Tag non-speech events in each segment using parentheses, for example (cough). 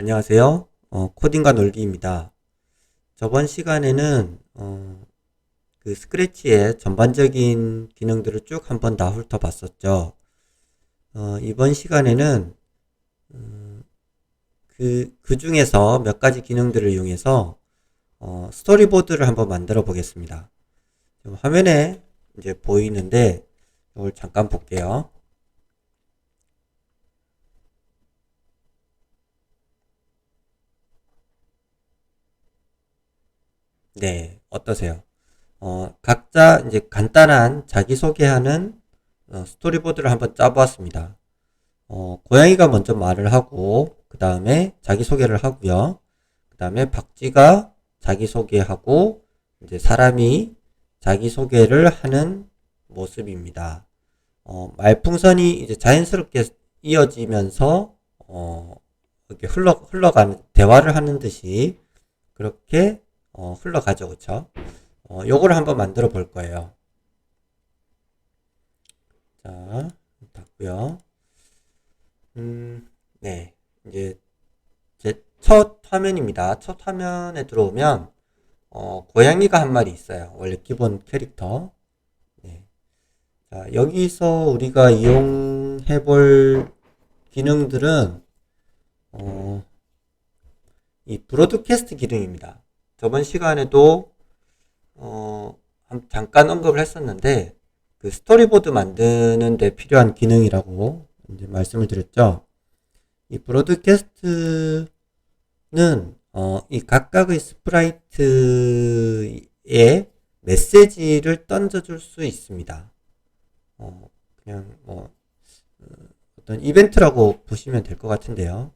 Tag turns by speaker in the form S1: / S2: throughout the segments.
S1: 안녕하세요. 어, 코딩과 놀기입니다. 저번 시간에는 어, 그 스크래치의 전반적인 기능들을 쭉 한번 다 훑어봤었죠. 어, 이번 시간에는 음, 그, 그 중에서 몇 가지 기능들을 이용해서 어, 스토리보드를 한번 만들어 보겠습니다. 화면에 이제 보이는데 이걸 잠깐 볼게요. 네, 어떠세요? 어, 각자 이제 간단한 자기소개하는 어, 스토리보드를 한번 짜보았습니다. 어, 고양이가 먼저 말을 하고, 그 다음에 자기소개를 하고요. 그 다음에 박쥐가 자기소개하고, 이제 사람이 자기소개를 하는 모습입니다. 어, 말풍선이 이제 자연스럽게 이어지면서, 어, 이렇게 흘러, 흘러가는, 대화를 하는 듯이 그렇게 어, 흘러가죠, 그쵸? 어, 요거를 한번 만들어 볼 거예요. 자, 닫고요. 음, 네. 이제 제 첫 화면입니다. 첫 화면에 들어오면 어, 고양이가 한 마리 있어요. 원래 기본 캐릭터. 네. 자, 여기서 우리가 이용해 볼 기능들은 어, 이 브로드캐스트 기능입니다. 저번 시간에도 어, 잠깐 언급을 했었는데 그 스토리보드 만드는 데 필요한 기능이라고 이제 말씀을 드렸죠. 이 브로드캐스트는 어, 이 각각의 스프라이트에 메시지를 던져줄 수 있습니다. 어, 그냥 뭐 어, 어떤 이벤트라고 보시면 될 것 같은데요.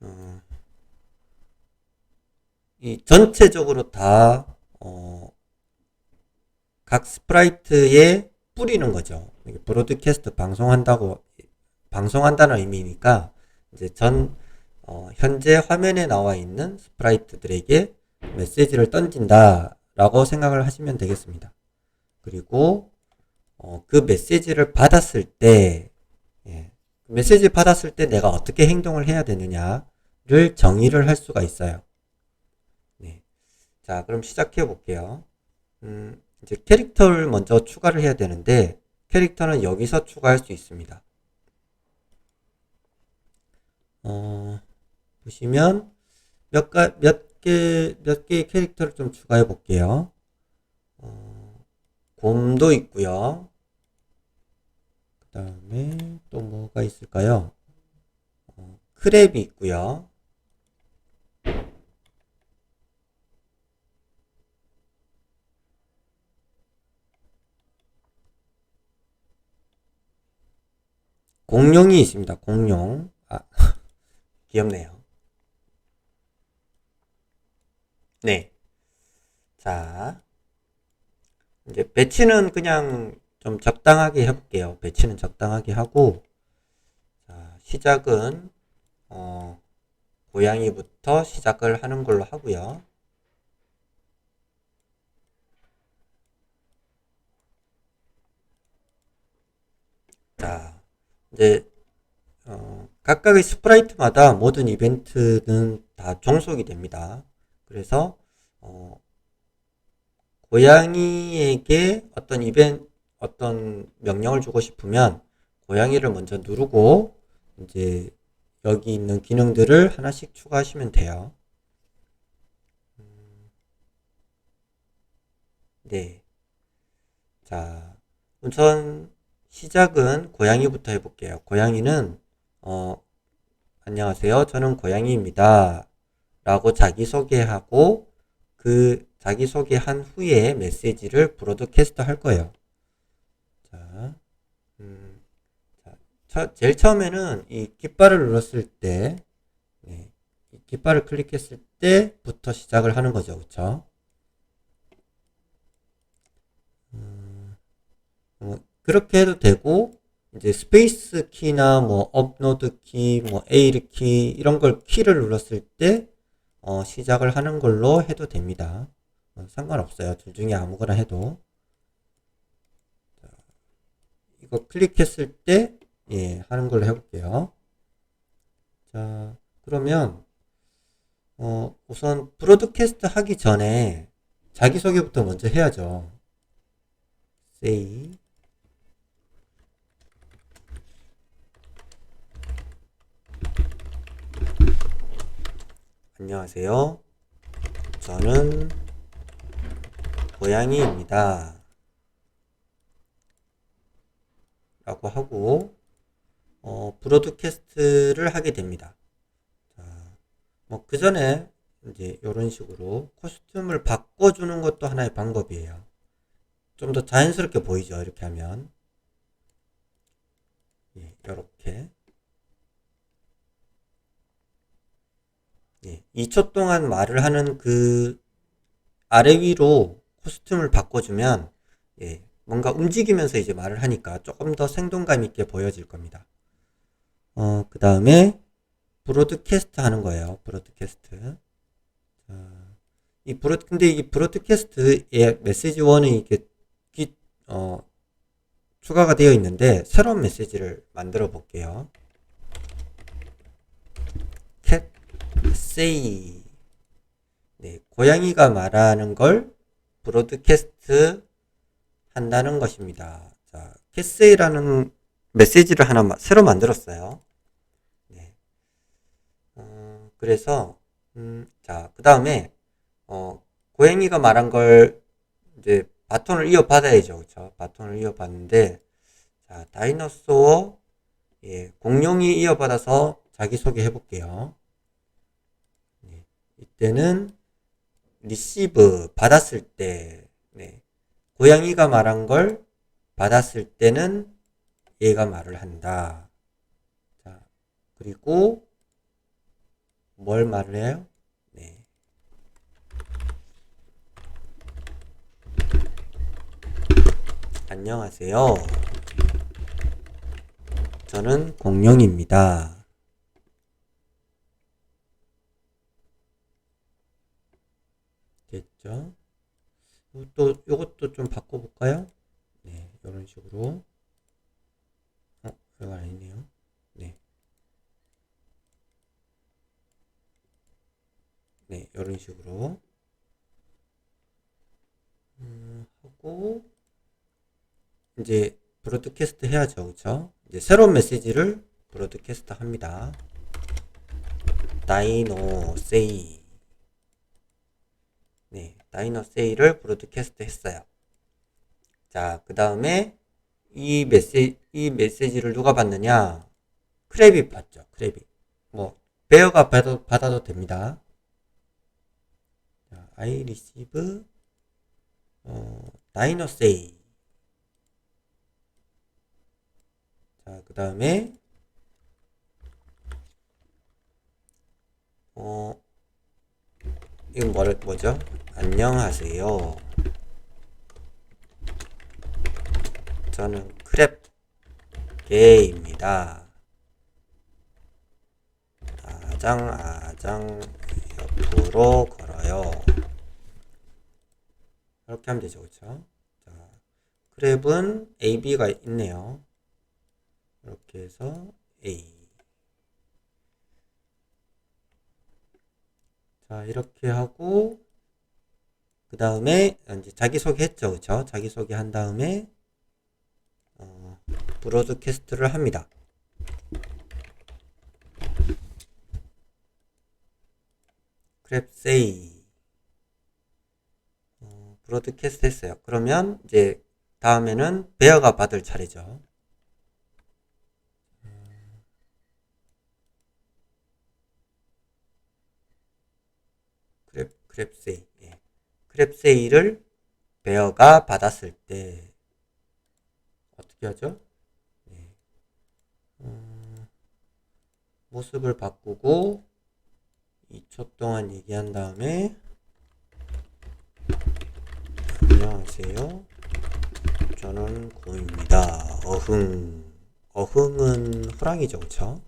S1: 어, 이 전체적으로 다, 어, 각 스프라이트에 뿌리는 거죠. 브로드캐스트 방송한다고, 방송한다는 의미니까, 이제 전, 어, 현재 화면에 나와 있는 스프라이트들에게 메시지를 던진다 라고 생각을 하시면 되겠습니다. 그리고, 어, 그 메시지를 받았을 때, 예, 메시지 받았을 때 내가 어떻게 행동을 해야 되느냐를 정의를 할 수가 있어요. 자, 그럼 시작해 볼게요. 음, 이제 캐릭터를 먼저 추가를 해야 되는데, 캐릭터는 여기서 추가할 수 있습니다. 어, 보시면, 몇 가, 몇 개, 몇 개의 캐릭터를 좀 추가해 볼게요. 어, 곰도 있고요. 그 다음에 또 뭐가 있을까요? 어, 크랩이 있고요. 공룡이 있습니다. 공룡. 아, (laughs) 귀엽네요. 네. 자, 이제 배치는 그냥 좀 적당하게 해볼게요. 배치는 적당하게 하고, 자, 시작은, 어, 고양이부터 시작을 하는 걸로 하고요. 자, 이제 어, 각각의 스프라이트마다 모든 이벤트는 다 종속이 됩니다. 그래서 어, 고양이에게 어떤 이벤 어떤 명령을 주고 싶으면 고양이를 먼저 누르고 이제 여기 있는 기능들을 하나씩 추가하시면 돼요. 음, 네. 자, 우선 시작은 고양이부터 해볼게요. 고양이는 어, 안녕하세요. 저는 고양이입니다. 라고 자기소개하고 그 자기소개한 후에 메시지를 브로드캐스트 할 거예요. 자, 음, 자 처, 제일 처음에는 이 깃발을 눌렀을 때, 네, 깃발을 클릭했을 때부터 시작을 하는 거죠. 그쵸? 음, 어, 그렇게 해도 되고 이제 스페이스 키나 뭐 업로드 키, 뭐 에이르 키 이런 걸 키를 눌렀을 때 어, 시작을 하는 걸로 해도 됩니다. 어, 상관없어요. 둘 중에 아무거나 해도 자, 이거 클릭했을 때 예, 하는 걸로 해볼게요. 자, 그러면, 어, 우선 브로드캐스트 하기 전에 자기소개부터 먼저 해야죠. say, 안녕하세요. 저는 고양이입니다. 라고 하고, 어, 브로드캐스트를 하게 됩니다. 자, 뭐, 그 전에, 이제, 이런 식으로 코스튬을 바꿔주는 것도 하나의 방법이에요. 좀 더 자연스럽게 보이죠, 이렇게 하면. 예, 이렇게. 예, 2초 동안 말을 하는 그 아래 위로 코스튬을 바꿔주면, 예, 뭔가 움직이면서 이제 말을 하니까 조금 더 생동감 있게 보여질 겁니다. 어, 그 다음에 브로드캐스트 하는 거예요. 브로드캐스트. 자, 이 브로, 근데 이 브로드캐스트의 메시지 원이 이게, 기- 어, 추가가 되어 있는데, 새로운 메시지를 만들어 볼게요. Say. 네, 고양이가 말하는 걸 브로드캐스트 한다는 것입니다. 자, say라는 메시지를 하나 마- 새로 만들었어요. 네. 어, 그래서, 음, 자, 그 다음에, 어, 고양이가 말한 걸 이제 바톤을 이어받아야죠. 그쵸? 바톤을 이어받는데, 자, 다이너소어, 예, 공룡이 이어받아서 자기소개 해볼게요. 네, 이때는 리시브, 받았을 때, 네, 고양이가 말한 걸 받았을 때는 얘가 말을 한다. 자, 그리고 뭘 말을 해요? 네. 안녕하세요. 저는 공룡입니다. 됐죠? 또 요것도 좀 바꿔볼까요? 네, 이런 식으로. 어, 이거 아니네요. 네. 네, 이런 식으로. 음, 하고, 이제, 브로드캐스트 해야죠. 그쵸? 이제 새로운 메시지를 브로드캐스트 합니다. 다이노 세이. 네, 다이노 세이를 브로드캐스트 했어요. 자, 그 다음에, 이 메시, 이 메시지를 누가 받느냐? 크랩이 받죠. 크랩이. 뭐, 베어가 받아, 받아도 됩니다. 자, I receive, 어, dinosaur. 자, 그 다음에, 어, 이건 뭐를, 뭐죠? 안녕하세요. 저는 크랩 게입니다. 아장 아장 옆으로 걸어요. 이렇게 하면 되죠, 그렇죠? 자, 크랩은 A, B가 있네요. 이렇게 해서 A. 자, 이렇게 하고 그 다음에 이제 자기 소개 했죠, 그렇죠? 자기 소개 한 다음에 어, 브로드캐스트를 합니다. 크랩세이 어, 브로드캐스트 했어요. 그러면 이제 다음에는 베어가 받을 차례죠. 크랩 크랩세이 예. 크랩세이를 베어가 받았을 때 어떻게 하죠? 네. 음, 모습을 바꾸고 2초 동안 얘기한 다음에 안녕하세요. 저는 고입니다. 어흥. 어흥은 호랑이죠, 그쵸?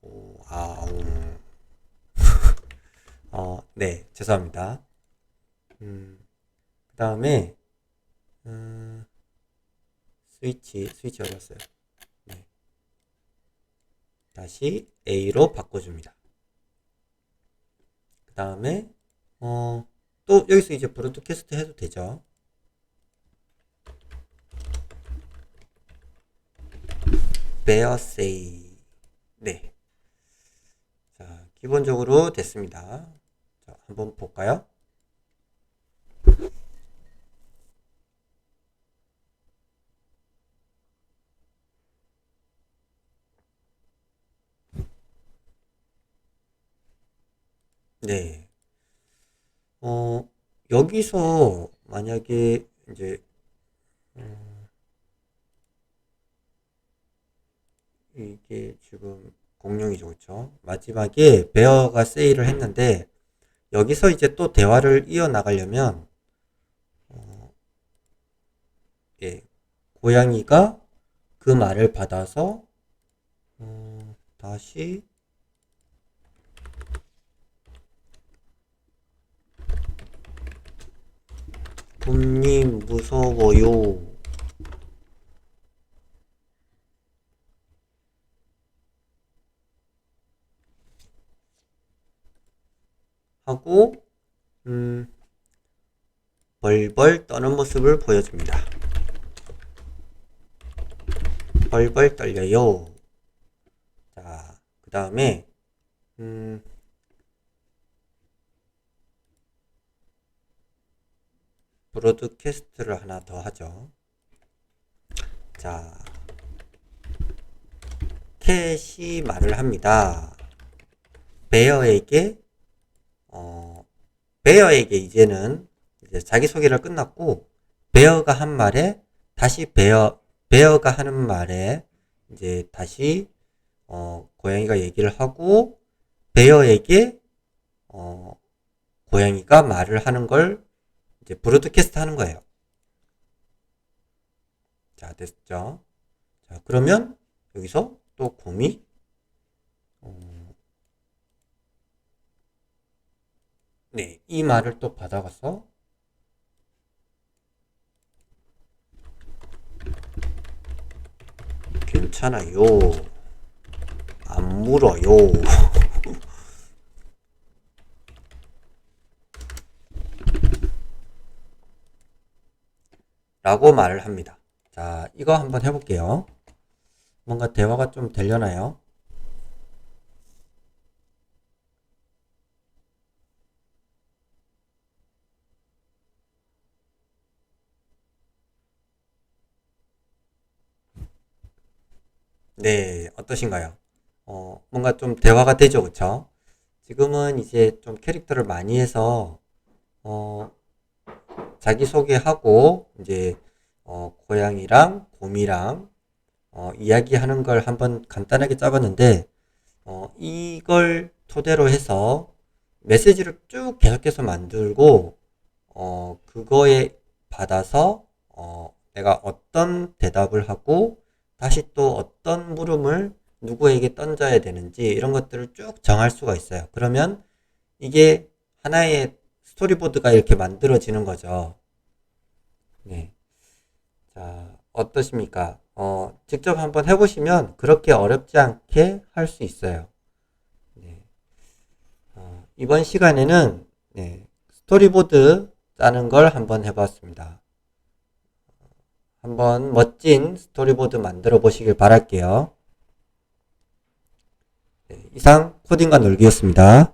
S1: 오, 아웅. 어, 네, 죄송합니다. 음, 그 다음에, 음, 스위치, 스위치 어디였어요? 네. 다시 A로 바꿔줍니다. 그 다음에 어, 또 여기서 이제 브로드캐스트 해도 되죠. say 네. 자, 기본적으로 됐습니다. 자, 한번 볼까요? 네. 어, 여기서 만약에 이제 음, 이게 지금 공룡이죠, 그렇죠? 마지막에 베어가 세일을 했는데 여기서 이제 또 대화를 이어나가려면 어, 예, 고양이가 그 말을 받아서 어, 다시 곰님 무서워요. 하고 음, 벌벌 떠는 모습을 보여줍니다. 벌벌 떨려요. 자, 그 다음에 음, 브로드캐스트를 하나 더 하죠. 자, 캣이 말을 합니다. 베어에게 어, 베어에게 이제는 이제 자기소개를 끝났고 베어가 한 말에 다시 베어 베어가 하는 말에 이제 다시 어, 고양이가 얘기를 하고 베어에게 어, 고양이가 말을 하는 걸 이제 브로드캐스트 하는 거예요. 자, 됐죠? 자, 그러면 여기서 또 곰이 어, 네, 이 말을 또 받아가서 괜찮아요. 안 물어요. (laughs) 라고 말을 합니다. 자, 이거 한번 해볼게요. 뭔가 대화가 좀 되려나요? 네, 어떠신가요? 어, 뭔가 좀 대화가 되죠, 그쵸? 지금은 이제 좀 캐릭터를 많이 해서, 어, 자기소개하고, 이제, 어, 고양이랑 곰이랑, 어, 이야기하는 걸 한번 간단하게 짜봤는데, 어, 이걸 토대로 해서 메시지를 쭉 계속해서 만들고, 어, 그거에 받아서, 어, 내가 어떤 대답을 하고, 다시 또 어떤 물음을 누구에게 던져야 되는지 이런 것들을 쭉 정할 수가 있어요. 그러면 이게 하나의 스토리보드가 이렇게 만들어지는 거죠. 네. 자, 어떠십니까? 어, 직접 한번 해보시면 그렇게 어렵지 않게 할 수 있어요. 네. 어, 이번 시간에는 네, 스토리보드 짜는 걸 한번 해봤습니다. 한번 멋진 스토리보드 만들어 보시길 바랄게요. 네, 이상 코딩과 놀기였습니다.